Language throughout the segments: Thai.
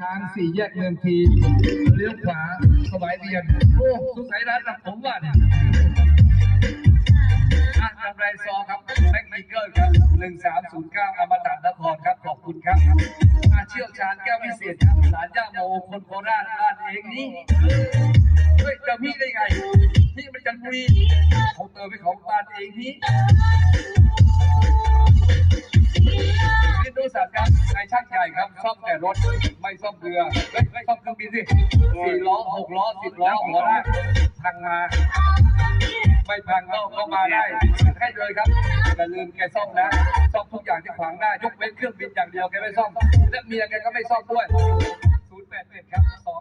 ทางสี่แยกเมืองทีเลี้ยวขวาสบายเบียน โอ้สงสัยร้านตับผมว่าเนี่ยอะกำไรซอครับแม็กไมเกิลครับหนึ่งสามศูนย์เก้าอมตะนครครับ ขอบคุณครับอาเชี่ยวชาญแก้วพิเศษครับหลานย่าโมคนโคราชบ้านเองนี้เฮ้ยจะมี่ได้ไงที่มันจันทรีเขาเติมไปของบ้านเองนี้ ดูสามการนายช่างใหญ่ครับซ่อมแต่รถไม่ซ่อมเรือไม่ซ่อมเครื่องบินสิสี่ล้อหกล้อสิบล้อหัวได้พังมา ไม่พังก็ก็มาได้ให้เลยครับอย่าลืมแกซ่อมนะซ่อมทุกอย่างที่ขวางหน้ายกเว้นเครื่องบินอย่างเดียวแกไม่ซ่อมและเมียแกก็ไม่ซ่อมด้วยศูนย์แปดเอ็ดครับสอง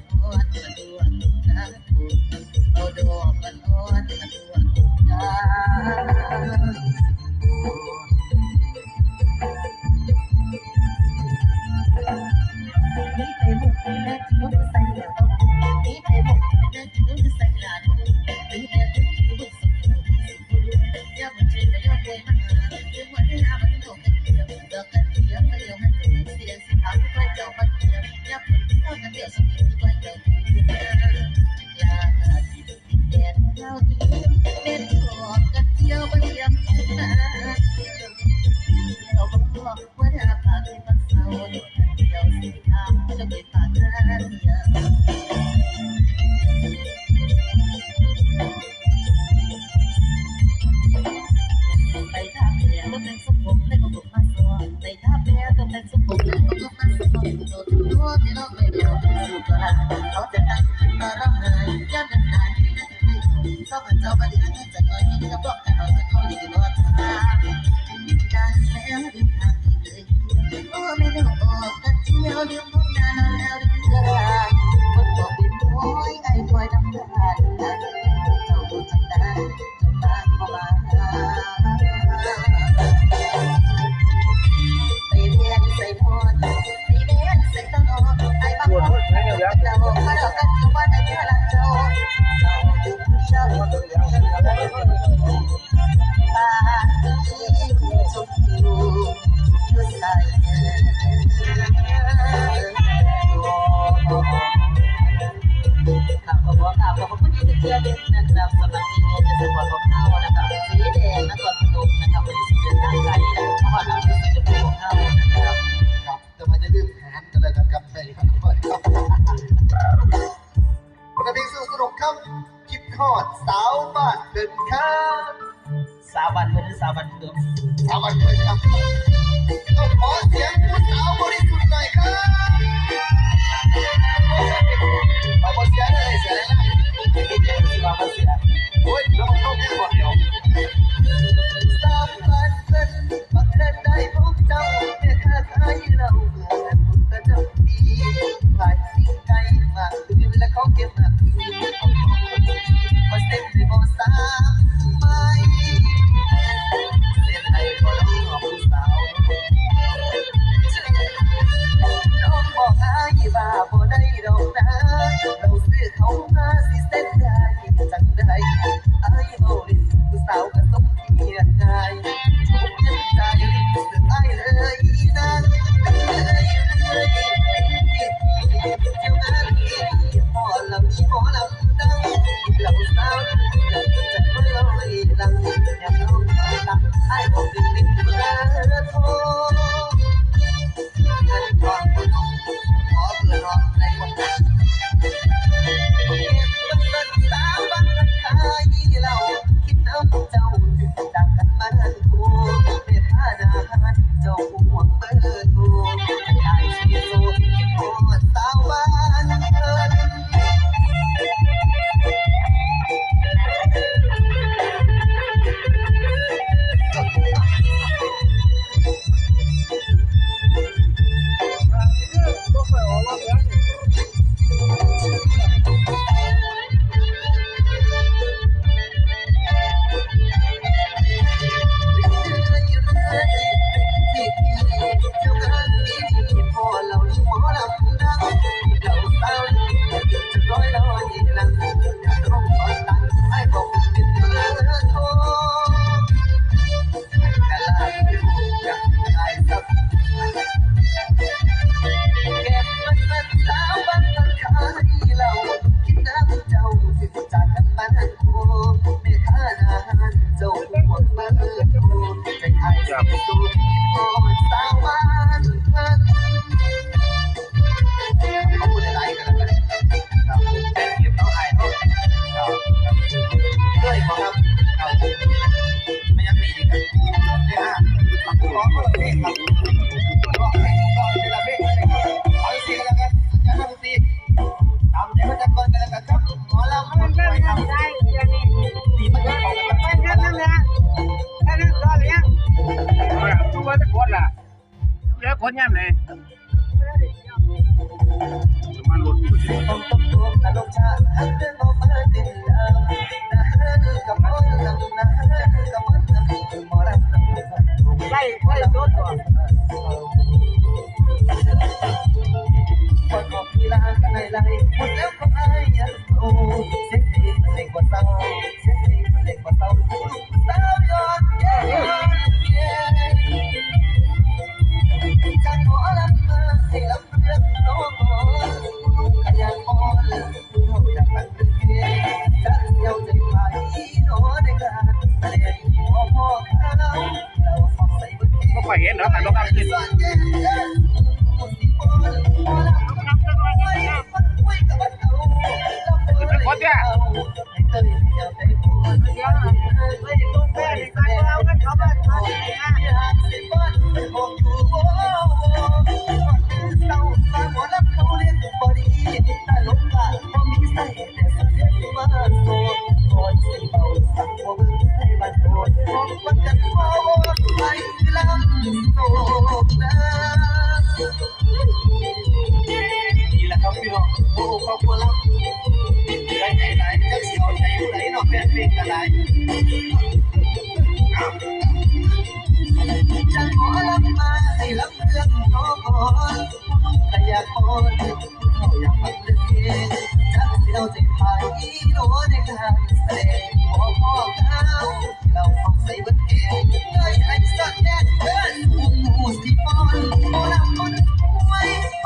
ดเอาดอกมัน 听见没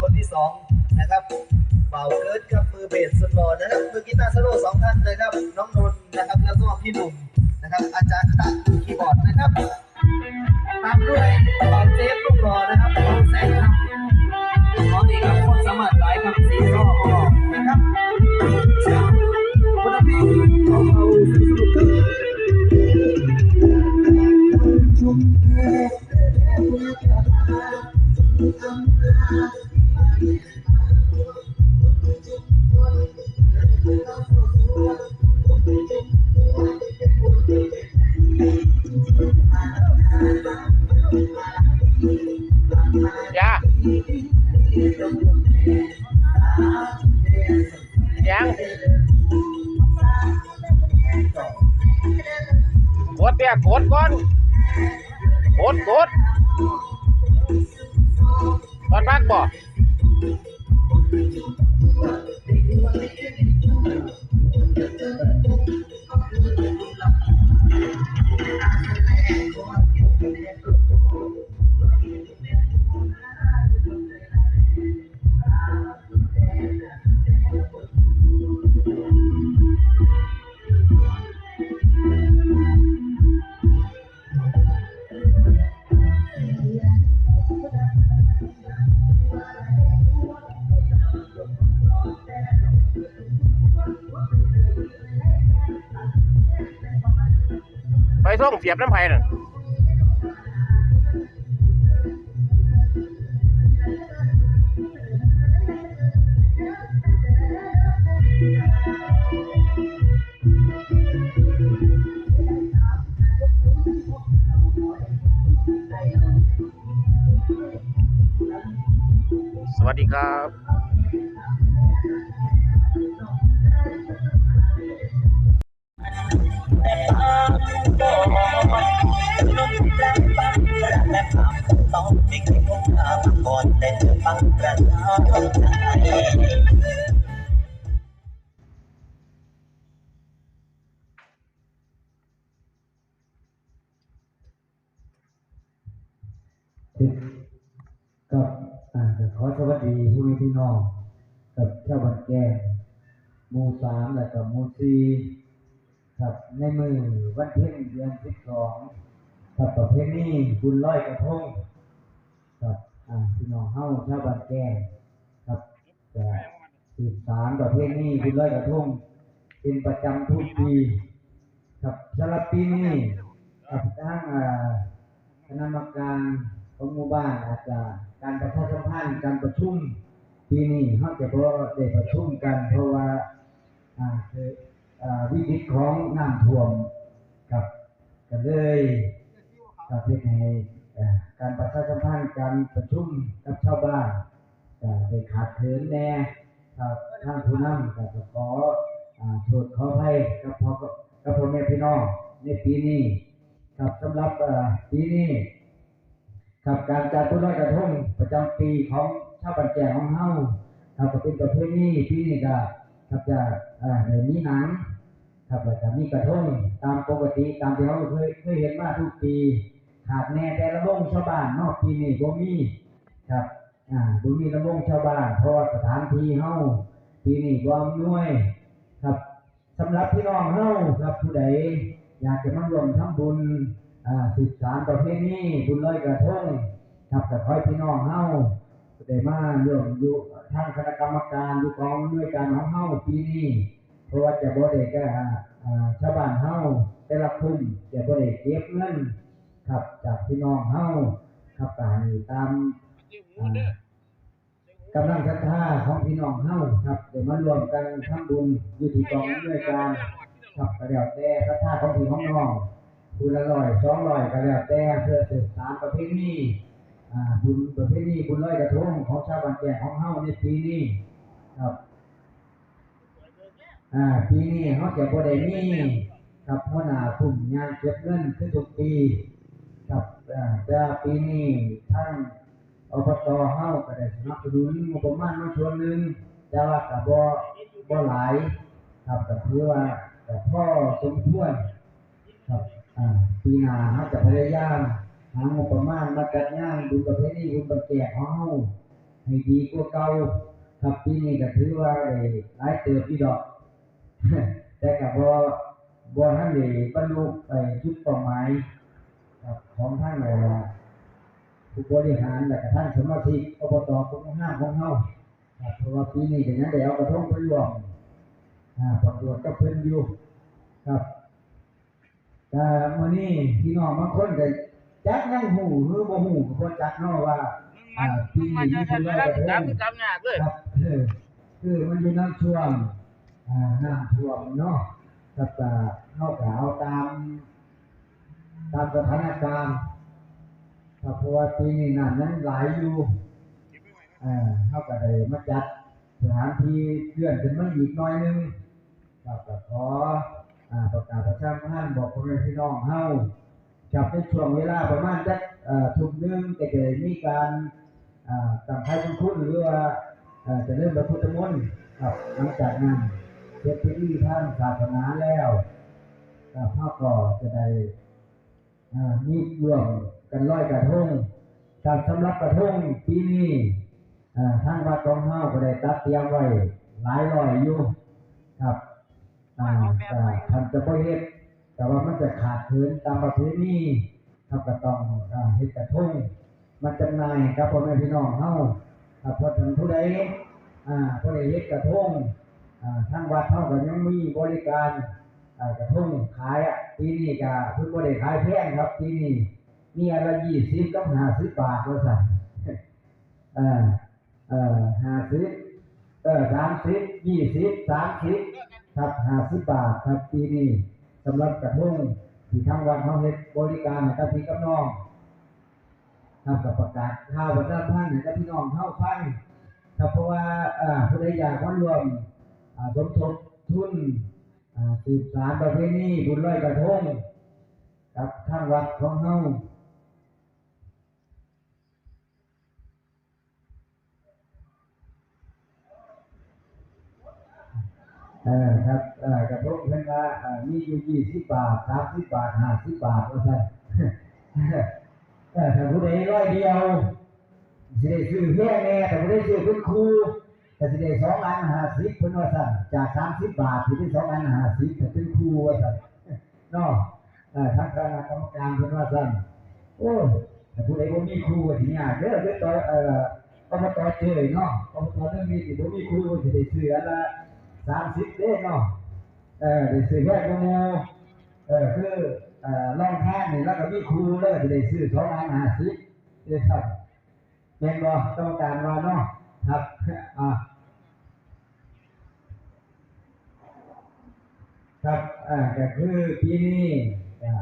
คนที่สองนะครับ เป่าเกิร์ดครับมือเบสสุดหล่อนะครับมือกีตาร์โซโล่สองท่านนะครับ น้องนนท์นะครับ แล้วก็พี่หนุ่มนะครับ อาจารย์ตัดคีย์บอร์ดนะครับ ตามด้วยตอนเจฟลูกหล่อนะครับแซงครั ส่งเสียบน้ำไผ่น่ะสวัสดีครับ ก็ขอสวัสดีผู้มีพี่น้อง กับชาวบ้านแก่มูสามและกับมู่สี่ ครับในมือวันเพ็ญเดือนสิบสองครับประเพณีบุญร้อยกระทงครับอ่าพี่น้องเฮาชาวบ้านแก่ครับจะสืบสานประเพณีบุญร้อยกระทงเป็นประจำทุกปีครับสำหรับปีนี้กับทางอ่าคณะกรรมการของหมู่บ้านอาจจะการประชาสัมพันธ์การประชุมปีนี้เขาจะบ่ได้ประชุมกันเพราะว่าอ่าคือ วิกฤตของน้ำท่วมกับกันเลยกับเพื่อให้การประชาสัมพันธ์การประชุมกับชาวบ้านได้ขาดเขินแน่ครับท่านผู้นำก็ขออ่าโทษขออภัยกับพ่อกับพ่อแม่พี่น้องในปีนี้ครับสำหรับอ่อปีนี้ครับการจัดบุญลอยกระทงประจำปีของชาวบ้านแก่ของเฮาครับก็เป็นประเพณีปีนี้ก็ครับจะอ่าได้มีหนัง ครับแล้วก็มีกระทงตามปกติตามที่เราเคยเคยเห็นมาทุกปีขาดแน่แต่ละวงชาวบ้านนอกปีนี้บ่มีครับอ่าบ่มีละวงชาวบ้านเพราะสถานที่เฮาปีนี้บ่อำนวยครับสำหรับพี่น้องเฮาครับผู้ใดอยากจะมาร่วมทำบุญอ่าสืบสานประเพณีบุญลอยกระทงครับก็ขอให้พี่น้องเฮาได้มาร่วมอยู่ทางคณะกรรมการอยู่กองด้วยการของเฮาปีนี้ เพราะว่าจะบ่ได้ก่อ่าชาวบ้านเฮาแต่ละกลุ่มจะบ่ได้เก็บเงินครับจากพี่น้องเฮาครับก็ให้ตามกำลังศรัทธาของพี่น้องเฮาครับได้มารวมกันทำบุญอยู่ที่กองด้วยการครับก็แล้วแต่ศรัทธาของพี่ของน้องบุญละร้อยสองร้อยก็แล้วแต่เพื่อสืบสานประเพณีบุญประเพณีบุญลอยกระทงของชาวบ้านแก่ของเฮาในปีนี้ครับ อ่าปีนี้เขาจะบ่ได้มีกับหัวหน้ากลุ่มงานเก็บเงินคือทุกปีครับอ่าแต่ปีนี้ทั้งอบตเฮาก็ได้สนับสนุนงบประมาณมาส่วนหนึ่งแต่ว่าก็บ่บ่หลายครับก็ถือว่าก็พ่อสมควรครับอ่าปีหน้าเฮาจะพยายามหางบประมาณมาจัดงานบุญประเพณีบุญประแจกของเฮาให้ดีกว่าเก่าครับปีนี้ก็ถือว่าได้หลายเติบอีดอก แต่กับบ่บ่ทันได้บรรลุไปจุดเป้าหมายของท่านล่ะผู้บริหารและท่านสมาชิกอบตของห้าของเฮาเพราะว่าปีนี้ก็ยังได้เอากระทงไปรวมอ่าปรวดกับเพิ่นอยู่ครับแต่มื้อนี้พี่น้องบางคนก็จักยังหูหรือบ่หูก็จักเนาะว่าปีนี้มีคนลอยกระทงจำจำยากเลยครับคือมันอยู่น้ำท่วมอ่า น้ำท่วมเนาะครับเข้ากับเอาตาม ตามสถานการณ์ครับเพราะว่าปีนี้น้ำยังไหลอยู่เออเข้ากับได้มาจัดสถานที่เลื่อนขึ้นมาอีกหน่อยนึงครับขอประกาศประชาสัมพันธ์บอกพ่อแม่พี่น้องเฮาครับในช่วงเวลาประมาณจักทุ่มหนึงก็จะมีการอ่าตั้งให้คุณคุณหรือว่าจะเริ่มพระพุทธมนต์ครับหลังจากนั้น เสร็จพิธีทางศาสนาแล้วพ่อก็จะได้มีร่วมกันลอยกระทงการสำหรับกระทงปีนี้อ่าทางวัดของเฮาก็ได้ตัดเตรียมไว้หลายร้อยอยู่ครับแต่ท่านจะบ่เฮ็ดแต่ว่ามันจะขาดเขินตามประเพณีครับก็ต้องเฮ็ดกระทงมาจำหน่ายครับพ่อแม่พี่น้องเฮาพอถึงผู้ใดอ่าผู้ใดเฮ็ดกระทง ทางวัดเฮาก็ยังมีบริการกระทงขายอะปีนี้ก็เพิ่นบ่ได้ขายแพงครับปีนี้มีอันละ20กับ50บาทว่าซั่นเอ่อเอ่อ50เอ่อ30 20 30ครับ50บาทครับปีนี้สำหรับกระทงที่ทางวัดเฮาเฮ็ดบริการให้กับพี่กับน้องครับกับประกาศข่าวประชาพันธ์ให้กับพี่น้องเข้าฟังครับเพราะว่าอ่าผู้ใดอยากมารวม สมทบทุนอ่าสืบสารประเพณีบุญลอยกระทงกับทางวัดของเฮาเออครับอ่อกระทงเพิ่นว่าอ่ามีอยู่ยี่สิบบาทสามสิบบาทห้าสิบบาทว่าซั่นเออถ้าผู้ใดร้อยเดียวสิได้ซื้อเพียงแน่แต่ผู้ใดซื้อเป็นครู แต่สิได้สองอันห้าสิบเพิ่นว่าสั่นจากสามสิบบาทสิได้สองอันห้าสิบแต่เป็นครูว่าสั่นเนาะเออทางคณะกรรมการเพิ่นว่าสั่นโอ้แต่ผู้ใดบ่มีครูก็สิยากเด้อเด้อต่อเอ่ออบตเจยเนาะอบตเรื่องนี้สิบ่มีครูสิได้ซื้ออันละสามสิบเด้เนาะเออได้ซื้อแค่กโมเออคือเอ่อลองแท่นนี่แล้วก็มีครูเลยที่ได้ซื้อสองอันห้าสิบเด้ครับเป็นบ่ต้องการว่าเนาะครับอ่า ครับอ่าก็คือปีนี้อ่า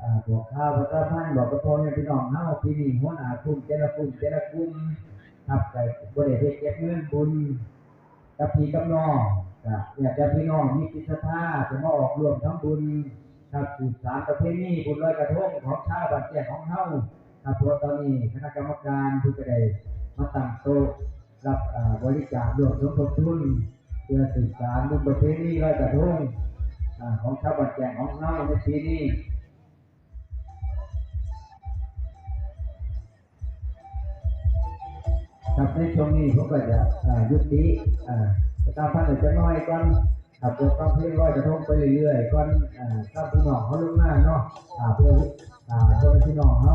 อ่าบอกข่าวประชานบอกกับพ่อแม่ยพี่น้องเฮาปีนี้หัวหน้ากลุ่มแต่ละกลุ่มแต่ละกลุ่มครับก็บ่ได้เฮ็ดเก็บเงินบุญกับพี่กับน้องก็อยากจะพี่น้องมีจิตศรัทธาจะมาออกรวมทั้งบุญครับสืบสานประเพณีบุญลอยกระทงของชาวบ้านแก่ของเฮาครับเพราะตอนนี้คณะกรรมการผู้ก็ไดมาตั้งโต๊ะรับบริจาครวมสมทบทุนเพื่อสืบสานบุญประเพณีลอยกระทง ของชาวบ้านแก่ของเฮาในปีนี้ครับในช่วงนี้ผมก็จะอ่ายุติอ่าตามพันธุ์จะน้อยก่อนครับจะต้องเพลงร้อยกระทงไปเรื่อยๆก่อนอ่าพี่น้องเขาลงหน้าเนาะอ่าเพื่ออ่าเพื่อพี่น้องเขา